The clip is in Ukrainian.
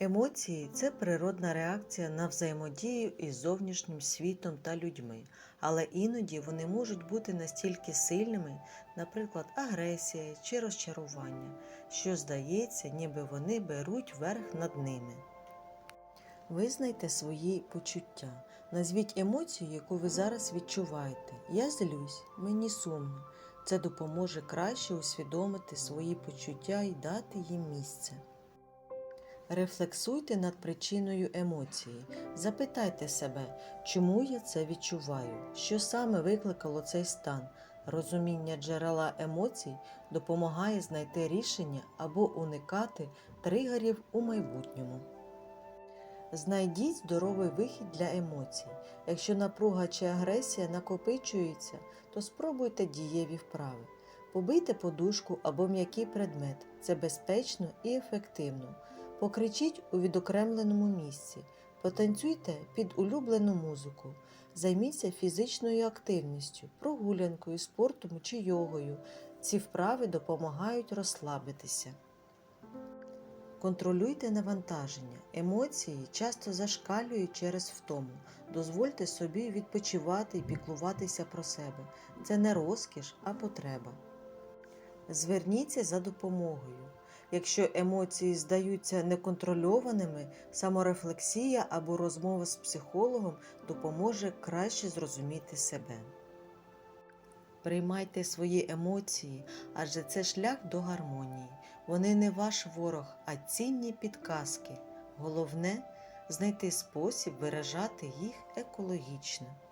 Емоції це природна реакція на взаємодію із зовнішнім світом та людьми, але іноді вони можуть бути настільки сильними, наприклад, агресія чи розчарування, що здається, ніби вони беруть верх над ними. Визнайте свої почуття. Назвіть емоцію, яку ви зараз відчуваєте. Я злюсь, мені сумно. Це допоможе краще усвідомити свої почуття і дати їм місце. Рефлексуйте над причиною емоції. Запитайте себе, чому я це відчуваю, що саме викликало цей стан. Розуміння джерела емоцій допомагає знайти рішення або уникати тригерів у майбутньому. Знайдіть здоровий вихід для емоцій. Якщо напруга чи агресія накопичується, то спробуйте дієві вправи. Побийте подушку або м'який предмет. Це безпечно і ефективно. Покричіть у відокремленому місці, потанцюйте під улюблену музику, займіться фізичною активністю, прогулянкою, спортом чи йогою. Ці вправи допомагають розслабитися. Контролюйте навантаження. Емоції часто зашкалюють через втому. Дозвольте собі відпочивати і піклуватися про себе. Це не розкіш, а потреба. Зверніться за допомогою. Якщо емоції здаються неконтрольованими, саморефлексія або розмова з психологом допоможе краще зрозуміти себе. Приймайте свої емоції, адже це шлях до гармонії. Вони не ваш ворог, а цінні підказки. Головне знайти спосіб виражати їх екологічно.